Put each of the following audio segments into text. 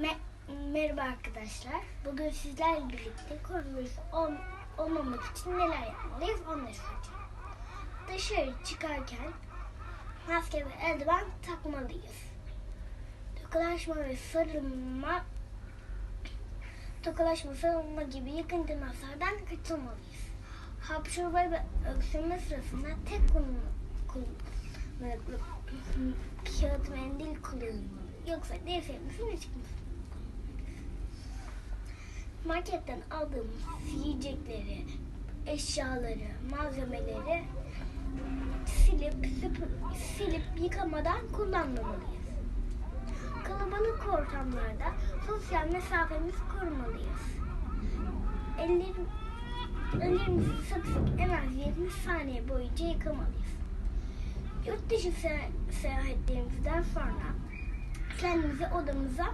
Me- merhaba arkadaşlar. Bugün sizlerle birlikte koronavirüs ol- olmamak için neler yapmalıyız onları söyleyeceğim. Dışarı çıkarken maske ve eldiven takmalıyız. Tokalaşma ve sarılma tokalaşma, sarılma gibi yakın temaslardan kaçınmalıyız. Hapşurma ve öksürme sırasında tek kullanımlı kullanımlı kağıt mendil kullanılmalı. Yoksa DSM'sin çıkmasın. Marketten aldığımız yiyecekleri, eşyaları, malzemeleri silip süpür- silip yıkamadan kullanmamalıyız. Kalabalık ortamlarda sosyal mesafemizi korumalıyız. Ellerim, ellerimizi sık sık en az 20 saniye boyunca yıkamalıyız. Yurt dışı se- seyahatlerimizden sonra kendimizi odamıza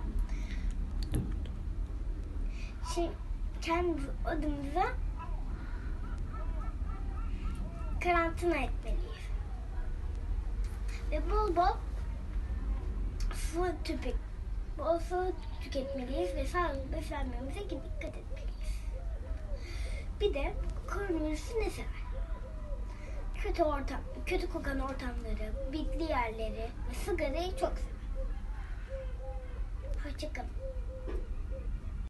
şey kendimizi odamıza karantina etmeliyiz. Ve bol bol su tüpek bol su tüketmeliyiz ve sağlıklı beslenmemize dikkat etmeliyiz. Bir de koronavirüsü ne sever? Kötü ortam, kötü kokan ortamları, bitli yerleri ve sigarayı çok sever. Hoşçakalın.